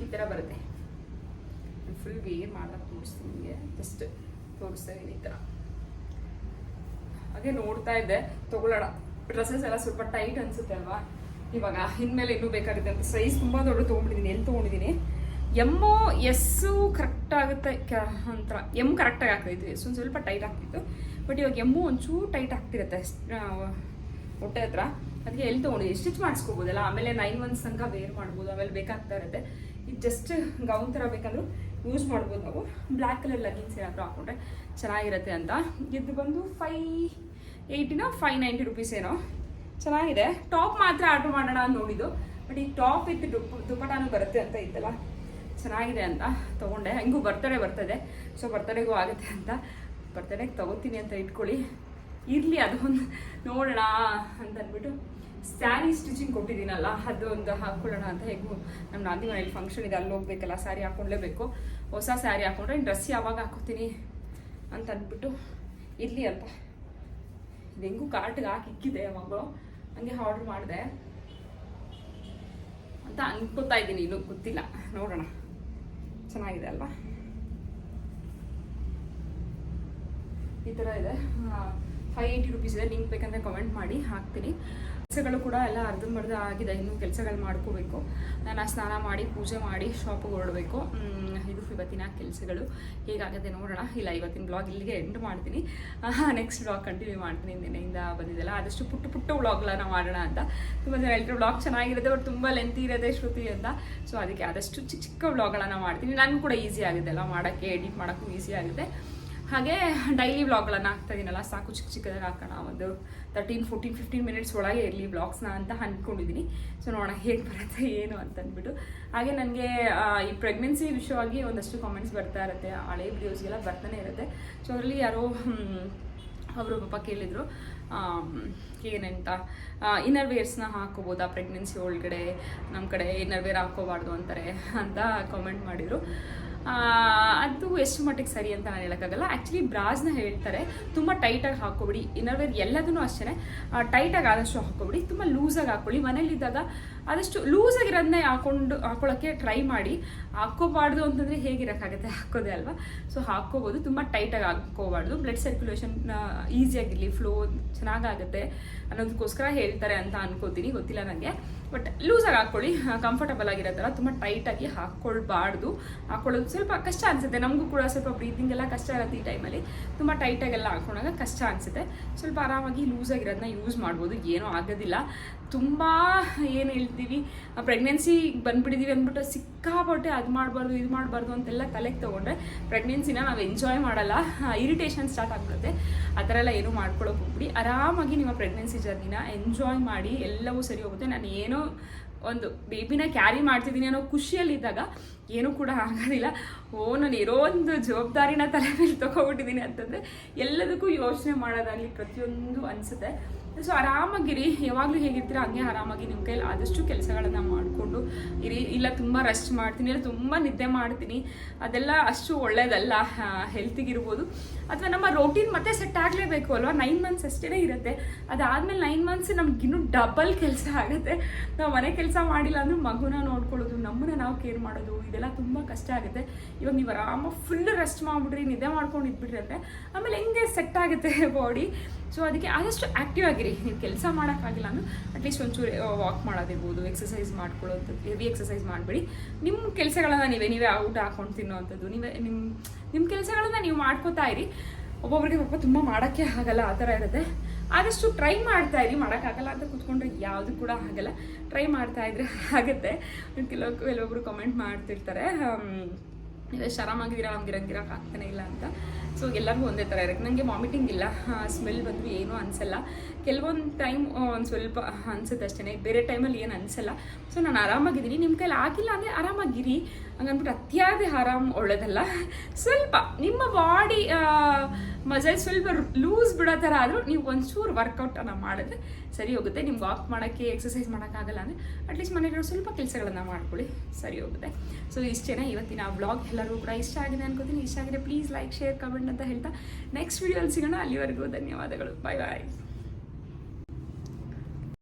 ಈ ಥರ ಬರುತ್ತೆ. ಫುಲ್ ವೇರ್ ಮಾಡ್ದಾಗ ತೋರಿಸ್ತೀನಿ ನಿಮಗೆ. ಜಸ್ಟ್ ತೋರಿಸ್ತಾ ಈ ಥರ ಹಾಗೆ ನೋಡ್ತಾ ಇದ್ದೆ. ತಗೊಳ್ಳೋಣ. ಡ್ರೆಸ್ಸಸ್ ಎಲ್ಲ ಸ್ವಲ್ಪ ಟೈಟ್ ಅನ್ಸುತ್ತೆ ಅಲ್ವಾ? ಇವಾಗ ಇನ್ಮೇಲೆ ಇನ್ನೂ ಬೇಕಾಗುತ್ತೆ ಅಂತ ಸೈಜ್ ತುಂಬ ದೊಡ್ಡ ತೊಗೊಂಡಿದ್ದೀನಿ ಎಲ್ಲಿ ತೊಗೊಂಡಿದ್ದೀನಿ ಎಮ್ಮು ಎಸ್ಸು ಕರೆಕ್ಟ್ ಆಗುತ್ತೆ. ಅಂತರ ಕರೆಕ್ಟ್ ಕರೆಕ್ಟಾಗಿ ಆಗ್ತಾಯಿತ್ತು ಎಸ್ ಒಂದು ಸ್ವಲ್ಪ ಟೈಟ್ ಆಗ್ತಿತ್ತು. ಬಟ್ ಇವಾಗ ಎಮ್ಮು ಒಂಚೂರು ಟೈಟ್ ಆಗ್ತಿರುತ್ತೆ. ಹೊಟ್ಟೆ ಹತ್ರ. ಅದಕ್ಕೆ ಎಲ್ಲಿ ತೊಗೊಂಡಿದ್ದೀನಿ ಸ್ಟಿಚ್ ಮಾಡಿಸ್ಕೋಬೋದಲ್ಲ? ಆಮೇಲೆ ನೈನ್ ಮಂತ್ಸ್ ತನಕ ವೇರ್ ಮಾಡ್ಬೋದು. ಆಮೇಲೆ ಬೇಕಾಗ್ತಾ ಇರುತ್ತೆ. ಇದು ಜಸ್ಟ್ ಗೌನ್ ಥರ ಬೇಕಂದ್ರೂ ಯೂಸ್ ಮಾಡ್ಬೋದು ನಾವು. ಬ್ಲ್ಯಾಕ್ ಕಲರ್ ಲಗಿನ್ಸ್ ಏನಾದರೂ ಹಾಕೊಂಡ್ರೆ ಚೆನ್ನಾಗಿರುತ್ತೆ ಅಂತ. ಇದು ಬಂದು ಫೈ ಏಯ್ಟಿನ ಫೈವ್ ನೈಂಟಿ ರುಪೀಸ್ ಏನೋ. ಚೆನ್ನಾಗಿದೆ. ಟಾಪ್ ಮಾತ್ರ ಆರ್ಡ್ರ್ ಮಾಡೋಣ ಅಂತ ನೋಡಿದ್ದು. ಬಟ್ ಈ ಟಾಪ್ ವಿತ್ ದುಪ್ಪಟಾನು ಬರುತ್ತೆ ಅಂತ ಇತ್ತಲ್ಲ. ಚೆನ್ನಾಗಿದೆ ಅಂತ ತೊಗೊಂಡೆ. ಹೆಂಗೂ ಬರ್ತಡೇ ಬರ್ತದೆ. ಸೊ ಬರ್ತಡೇಗೂ ಆಗುತ್ತೆ ಅಂತ. ಬರ್ತಡೇಗೆ ತೊಗೋತೀನಿ ಅಂತ ಇಟ್ಕೊಳ್ಳಿ. ಇರಲಿ ಅದೊಂದು ನೋಡೋಣ ಅಂತ ಅಂದ್ಬಿಟ್ಟು ಸ್ಯಾರಿ ಸ್ಟಿಚಿಂಗ್ ಕೊಟ್ಟಿದ್ದೀನಲ್ಲ ಅದು ಒಂದು ಹಾಕ್ಕೊಳ್ಳೋಣ ಅಂತ ಹೇಗೂ ನಮ್ಮ ನಾದಿ ಮನೇಲಿ ಫಂಕ್ಷನ್ ಇದೆ, ಅಲ್ಲಿ ಹೋಗ್ಬೇಕಲ್ಲ, ಸ್ಯಾರಿ ಹಾಕ್ಕೊಳ್ಳೇಬೇಕು ಹೊಸ ಸ್ಯಾರಿ ಹಾಕ್ಕೊಂಡ್ರೆ ಡ್ರೆಸ್ ಯಾವಾಗ ಹಾಕೋತೀನಿ ಅಂತ ಅಂದ್ಬಿಟ್ಟು ಇರಲಿ ಅಂತ ಹೆಂಗೂ ಕಾರ್ಟ್ಗೆ ಹಾಕಿ ಇಕ್ಕಿದೆ ಯಾವಾಗಲೂ ಹಂಗೆ ಆರ್ಡ್ರ್ ಮಾಡಿದೆ. ಅಂತ ಅನ್ಕೋತಾ ಇದ್ದೀನಿ ಇನ್ನು, ಗೊತ್ತಿಲ್ಲ. ನೋಡೋಣ. ಚೆನ್ನಾಗಿದೆ ಅಲ್ವಾ? ಈ ಥರ ಇದೆ. ಫೈವ್ ಏಯ್ಟಿ ರುಪೀಸ್ ಇದೆ. ಲಿಂಕ್ ಬೇಕಂದ್ರೆ ಕಮೆಂಟ್ ಮಾಡಿ, ಹಾಕ್ತೀನಿ. ಕೆಲಸಗಳು ಕೂಡ ಎಲ್ಲ ಅರ್ಧಂಬರ್ಧ ಆಗಿದೆ. ಇನ್ನೂ ಕೆಲಸಗಳು ಮಾಡ್ಕೋಬೇಕು. ನಾನು ಸ್ನಾನ ಮಾಡಿ, ಪೂಜೆ ಮಾಡಿ, ಶಾಪಿಗೆ ಹೊರಡಬೇಕು. ಇದು ಇವತ್ತಿನ ಕೆಲಸಗಳು. ಹೇಗಾಗುತ್ತೆ ನೋಡೋಣ. ಇಲ್ಲ, ಇವತ್ತಿನ ಬ್ಲಾಗ್ ಇಲ್ಲಿಗೆ ಎಂಡ್ ಮಾಡ್ತೀನಿ. ನೆಕ್ಸ್ಟ್ ಬ್ಲಾಗ್ ಕಂಟಿನ್ಯೂ ಮಾಡ್ತೀನಿ ನಿನ್ನೆಯಿಂದ ಬಂದಿದ್ದೆಲ್ಲ. ಆದಷ್ಟು ಪುಟ್ಟ ಪುಟ್ಟ ವ್ಲಾಗ್ಗಳನ್ನ ಮಾಡೋಣ ಅಂತ. ತುಂಬ ಜನ ಎಲ್ಲರೂ ಬ್ಲಾಗ್ ಚೆನ್ನಾಗಿರುತ್ತೆ ಅವ್ರು ತುಂಬ ಲೆಂತಿ ಇರೋದೇ ಶ್ರುತಿ ಅಂತ. ಸೊ ಅದಕ್ಕೆ ಆದಷ್ಟು ಚಿಕ್ಕ ಚಿಕ್ಕ ವ್ಲಾಗ್ಗಳನ್ನು ಮಾಡ್ತೀನಿ. ನನಗೆ ಕೂಡ ಈಸಿ ಆಗುತ್ತೆ ಅಲ್ಲ ಮಾಡೋಕ್ಕೆ ಎಡಿಟ್ ಮಾಡೋಕ್ಕೂ ಈಸಿ ಆಗುತ್ತೆ. ಹಾಗೆ ಡೈಲಿ ವ್ಲಾಗ್ಗಳನ್ನು ಹಾಕ್ತಾ ಇದ್ದೀನಲ್ಲ ಸಾಕು ಚಿಕ್ಕ ಚಿಕ್ಕದಾಗಿ ಹಾಕೋಣ ಒಂದು ತರ್ಟೀನ್ ಫೋರ್ಟೀನ್ ಫಿಫ್ಟೀನ್ ಮಿನಿಟ್ಸ್ ಒಳಗೆ ಇರಲಿ ಬ್ಲಾಗ್ಸ್ನ ಅಂತ ಅಂದ್ಕೊಂಡಿದ್ದೀನಿ ಸೊ ನೋಡೋಣ ಹೇಗೆ ಬರುತ್ತೆ, ಏನು ಅಂತ ಅಂದ್ಬಿಟ್ಟು. ಹಾಗೆ ನನಗೆ ಈ ಪ್ರೆಗ್ನೆನ್ಸಿ ವಿಷಯವಾಗಿ ಒಂದಷ್ಟು ಕಾಮೆಂಟ್ಸ್ ಬರ್ತಾ ಇರುತ್ತೆ. ಹಳೆ ವಿಡಿಯೋಸ್ಗೆಲ್ಲ ಬರ್ತಾನೆ ಇರುತ್ತೆ. ಸೊ ಅದರಲ್ಲಿ ಯಾರೋ ಅವರು ಪಾಪ ಕೇಳಿದರು ಏನಂತ ಇನ್ನರ್ ವೇರ್ಸ್ನ ಹಾಕೋಬೋದಾ ಪ್ರೆಗ್ನೆನ್ಸಿ ಒಳಗಡೆ? ನಮ್ಮ ಕಡೆ ಇನ್ನರ್ ವೇರ್ ಹಾಕೋಬಾರ್ದು ಅಂತಾರೆ ಅಂತ ಕಾಮೆಂಟ್ ಮಾಡಿದರು. ಅದು ಎಷ್ಟು ಮಟ್ಟಿಗೆ ಸರಿ ಅಂತ ನಾನು ಹೇಳೋಕ್ಕಾಗಲ್ಲ. ಆ್ಯಕ್ಚುಲಿ ಬ್ರಾಸ್ನ ಹೇಳ್ತಾರೆ, ತುಂಬ ಟೈಟಾಗಿ ಹಾಕೋಬಿಡಿ ಇನ್ನರ್ವೇರ್ ಎಲ್ಲದನ್ನೂ ಅಷ್ಟೇ ಟೈಟಾಗಿ ಆದಷ್ಟು ಹಾಕೋಬಿಡಿ ತುಂಬ ಲೂಸಾಗಿ ಹಾಕೊಳ್ಳಿ ಮನೇಲಿದ್ದಾಗ ಆದಷ್ಟು ಲೂಸಾಗಿರೋದನ್ನೇ ಹಾಕೊಂಡು ಹಾಕೊಳ್ಳೋಕ್ಕೆ ಟ್ರೈ ಮಾಡಿ. ಹಾಕೋಬಾರ್ದು ಅಂತಂದರೆ ಹೇಗಿರೋಕ್ಕಾಗುತ್ತೆ ಹಾಕೋದೇ ಅಲ್ವಾ? ಸೊ ಹಾಕೋಬೋದು ತುಂಬ ಟೈಟಾಗಿ ಹಾಕೋಬಾರ್ದು ಬ್ಲಡ್ ಸರ್ಕ್ಯುಲೇಷನ್ ಈಸಿಯಾಗಿರಲಿ ಫ್ಲೋ ಚೆನ್ನಾಗಾಗುತ್ತೆ ಅನ್ನೋದಕ್ಕೋಸ್ಕರ ಹೇಳ್ತಾರೆ ಅಂತ ಅನ್ಕೋತೀನಿ. ಗೊತ್ತಿಲ್ಲ ನನಗೆ ಬಟ್ ಲೂಸಾಗಿ ಹಾಕ್ಕೊಳ್ಳಿ. ಕಂಫರ್ಟಬಲ್ ಆಗಿರೋ ಥರ ತುಂಬ ಟೈಟಾಗಿ ಹಾಕ್ಕೊಳ್ಬಾರ್ದು. ಹಾಕ್ಕೊಳ್ಳೋದು ಸ್ವಲ್ಪ ಕಷ್ಟ ಅನಿಸುತ್ತೆ. ನಮಗೂ ಕೂಡ ಸ್ವಲ್ಪ ಬ್ರೀತಿಂಗ್ ಎಲ್ಲ ಕಷ್ಟ ಇರುತ್ತೆ ಈ ಟೈಮಲ್ಲಿ ತುಂಬ ಟೈಟಾಗೆಲ್ಲ ಹಾಕೊಂಡಾಗ ಕಷ್ಟ ಅನಿಸುತ್ತೆ. ಸ್ವಲ್ಪ ಆರಾಮಾಗಿ ಲೂಸಾಗಿರೋದನ್ನ ಯೂಸ್ ಮಾಡ್ಬೋದು. ಏನೂ ಆಗೋದಿಲ್ಲ. ತುಂಬ ಏನು ಹೇಳ್ತೀವಿ ಪ್ರೆಗ್ನೆನ್ಸಿ ಬಂದ್ಬಿಟ್ಟಿದ್ದೀವಿ ಅಂದ್ಬಿಟ್ಟು ಸಿಕ್ಕಾಪಟ್ಟೆ ಅದು ಮಾಡಬಾರ್ದು, ಇದು ಮಾಡಬಾರ್ದು ಅಂತೆಲ್ಲ ತಲೆಗೆ ತೊಗೊಂಡ್ರೆ ಪ್ರೆಗ್ನೆನ್ಸಿನ ನಾವು ಎಂಜಾಯ್ ಮಾಡಲ್ಲ. ಇರಿಟೇಷನ್ ಸ್ಟಾರ್ಟ್ ಆಗ್ಬಿಡುತ್ತೆ. ಆ ಥರ ಎಲ್ಲ ಏನೂ ಮಾಡ್ಕೊಳ್ಳೋಕೆ ಹೋಗ್ಬಿಡಿ. ಆರಾಮಾಗಿ ನಿಮ್ಮ ಪ್ರೆಗ್ನೆನ್ಸಿ ಜರ್ನಿನ ಎಂಜಾಯ್ ಮಾಡಿ ಎಲ್ಲವೂ ಸರಿ ಹೋಗುತ್ತೆ. ನಾನು ಏನೋ ಒಂದು ಬೇಬಿನ ಕ್ಯಾರಿ ಮಾಡ್ತಿದ್ದೀನಿ ಅನ್ನೋ ಖುಷಿಯಲ್ಲಿದ್ದಾಗ ಏನೂ ಕೂಡ ಆಗೋದಿಲ್ಲ. ಓ, ನಾನು ಇರೋ ಒಂದು ಜವಾಬ್ದಾರಿನ ತಲೆ ಮೇಲೆ ತೊಗೊಬಿಟ್ಟಿದ್ದೀನಿ ಅಂತಂದರೆ ಎಲ್ಲದಕ್ಕೂ ಯೋಚನೆ ಮಾಡೋದಾಗಲಿ ಪ್ರತಿಯೊಂದು ಅನಿಸುತ್ತೆ. ಸೊ ಆರಾಮಾಗಿರಿ. ಯಾವಾಗಲೂ ಹೇಗಿರ್ತೀರ? ಹಂಗೆ ಆರಾಮಾಗಿ ನಿಮ್ಮ ಕೈಲಿ ಆದಷ್ಟು ಕೆಲಸಗಳನ್ನು ಮಾಡಿಕೊಂಡು ಇರಿ. ಇಲ್ಲ, ತುಂಬ ರೆಸ್ಟ್ ಮಾಡ್ತೀನಿ. ಇಲ್ಲ, ತುಂಬ ನಿದ್ದೆ ಮಾಡ್ತೀನಿ. ಅದೆಲ್ಲ ಅಷ್ಟು ಒಳ್ಳೆಯದಲ್ಲ ಹೆಲ್ತಿಗಿರ್ಬೋದು ಅಥವಾ ನಮ್ಮ ರೋಟೀನ್ ಮತ್ತೆ ಸೆಟ್ ಆಗಲೇಬೇಕು ಅಲ್ವಾ? ನೈನ್ ಮಂತ್ಸ್ ಅಷ್ಟೇ ಇರುತ್ತೆ. ಅದಾದಮೇಲೆ ನೈನ್ ಮಂತ್ಸ್ ನಮ್ಗಿನ್ನೂ ಡಬಲ್ ಕೆಲಸ ಆಗುತ್ತೆ. ನಾವು ಮನೆ ಕೆಲಸ ಮಾಡಿಲ್ಲ ಅಂದ್ರೆ ಮಗುನ ನೋಡ್ಕೊಳ್ಳೋದು, ನಮ್ಮನ್ನ ನಾವು ಕೇರ್ ಮಾಡೋದು, ಇದೆಲ್ಲ ತುಂಬ ಕಷ್ಟ ಆಗುತ್ತೆ. ಇವಾಗ ನೀವು ಆರಾಮಾಗಿ ಫುಲ್ ರೆಸ್ಟ್ ಮಾಡಿಬಿಡ್ರಿ, ನಿದ್ದೆ ಮಾಡ್ಕೊಂಡು ಇದ್ಬಿಟ್ರಿ ಅಂದರೆ ಆಮೇಲೆ ಹೆಂಗೆ ಸೆಟ್ ಆಗುತ್ತೆ ಬಾಡಿ ಸೊ ಅದಕ್ಕೆ ಆದಷ್ಟು ಆ್ಯಕ್ಟಿವ್ ಆಗಿರಿ. ನೀವು ಕೆಲಸ ಮಾಡೋಕ್ಕಾಗಿಲ್ಲ ಅಂದ್ರೆ ಅಟ್ಲೀಸ್ಟ್ ಒಂಚೂರು ವಾಕ್ ಮಾಡೋದಿರ್ಬೋದು ಎಕ್ಸಸೈಸ್ ಮಾಡ್ಕೊಳ್ಳೋದು ಹೆವಿ ಎಕ್ಸಸೈಸ್ ಮಾಡಬೇಡಿ. ನಿಮ್ಮ ಕೆಲಸಗಳನ್ನ ನೀವೇ ನೀವೇ ಊಟ ಹಾಕೊಂಡು ತಿನ್ನುವಂಥದ್ದು. ನೀವೇ ನಿಮ್ಮ ನಿಮ್ಮ ಕೆಲಸಗಳನ್ನ ನೀವು ಮಾಡ್ಕೋತಾ ಇರಿ. ಒಬ್ಬೊಬ್ರಿಗೆ ಪಾಪ ತುಂಬ ಮಾಡೋಕ್ಕೆ ಆಗಲ್ಲ, ಆ ಥರ ಇರುತ್ತೆ. ಆದಷ್ಟು ಟ್ರೈ ಮಾಡ್ತಾ ಇರಿ. ಮಾಡೋಕ್ಕಾಗಲ್ಲ ಅಂತ ಕೂತ್ಕೊಂಡ್ರೆ ಯಾವುದು ಕೂಡ ಆಗಲ್ಲ. ಟ್ರೈ ಮಾಡ್ತಾ ಇದ್ರೆ ಆಗುತ್ತೆ. ಕೆಲವು ಕೆಲವೊಬ್ಬರು ಕಮೆಂಟ್ ಮಾಡ್ತಿರ್ತಾರೆ. ಹಮ್, ಶರಾಮಾಗಿದ್ದೀರಾ ನಮ್ಗೆ ಆಗ್ತಾನೆ ಇಲ್ಲ ಅಂತ. ಸೊ ಎಲ್ಲರಿಗೂ ಒಂದೇ ಥರ ಇರಕ್ಕೆ ನನಗೆ ವಾಮಿಟಿಂಗ್ ಇಲ್ಲ. ಸ್ಮೆಲ್ ಬಂದು ಏನೂ ಅನಿಸಲ್ಲ. ಕೆಲವೊಂದು ಟೈಮ್ ಒಂದು ಸ್ವಲ್ಪ ಅನ್ಸುತ್ತೆ ಅಷ್ಟೇ ಬೇರೆ ಟೈಮಲ್ಲಿ ಏನು ಅನ್ಸಲ್ಲ. ಸೊ ನಾನು ಆರಾಮಾಗಿದ್ದೀನಿ. ನಿಮ್ಮ ಕೈಲಿ ಆಗಿಲ್ಲ ಅಂದರೆ ಆರಾಮಾಗಿರಿ. ಹಂಗನ್ಬಿಟ್ಟು ಅತಿಯಾದ ಆರಾಮ್ ಒಳ್ಳೇದಲ್ಲ. ಸ್ವಲ್ಪ ನಿಮ್ಮ ಬಾಡಿ ಮಜಲ್ ಸ್ವಲ್ಪ ಲೂಸ್ ಬಿಡೋ ಥರ ಆದರೂ ನೀವು ಒಂಚೂರು ವರ್ಕೌಟನ್ನು ಮಾಡಿದ್ರೆ ಸರಿ ಹೋಗುತ್ತೆ. ನಿಮ್ಗೆ ವಾಕ್ ಮಾಡೋಕ್ಕೆ ಎಕ್ಸಸೈಸ್ ಮಾಡೋಕ್ಕಾಗಲ್ಲ ಅಂದರೆ ಅಟ್ಲೀಸ್ಟ್ ಮನೆಯಲ್ಲಿರೋ ಸ್ವಲ್ಪ ಕೆಲಸಗಳನ್ನು ಮಾಡ್ಕೊಳ್ಳಿ. ಸರಿ ಹೋಗುತ್ತೆ. ಸೊ ಇಷ್ಟೇನ ಇವತ್ತಿನ ಬ್ಲಾಗ್ ಎಲ್ಲರೂ ಕೂಡ ಇಷ್ಟ ಆಗಿದೆ ಅನ್ಕೋತೀನಿ. ಇಷ್ಟ ಆಗಿದೆ ಪ್ಲೀಸ್ ಲೈಕ್ ಶೇರ್ ಕಮೆಂಟ್ ಅಂತ ಹೇಳ್ತಾ ನೆಕ್ಸ್ಟ್ ವೀಡಿಯೋಲ್ಲಿ ಸಿಗೋಣ. ಅಲ್ಲಿವರೆಗೂ ಧನ್ಯವಾದಗಳು. ಬಾಯ್ ಬಾಯ್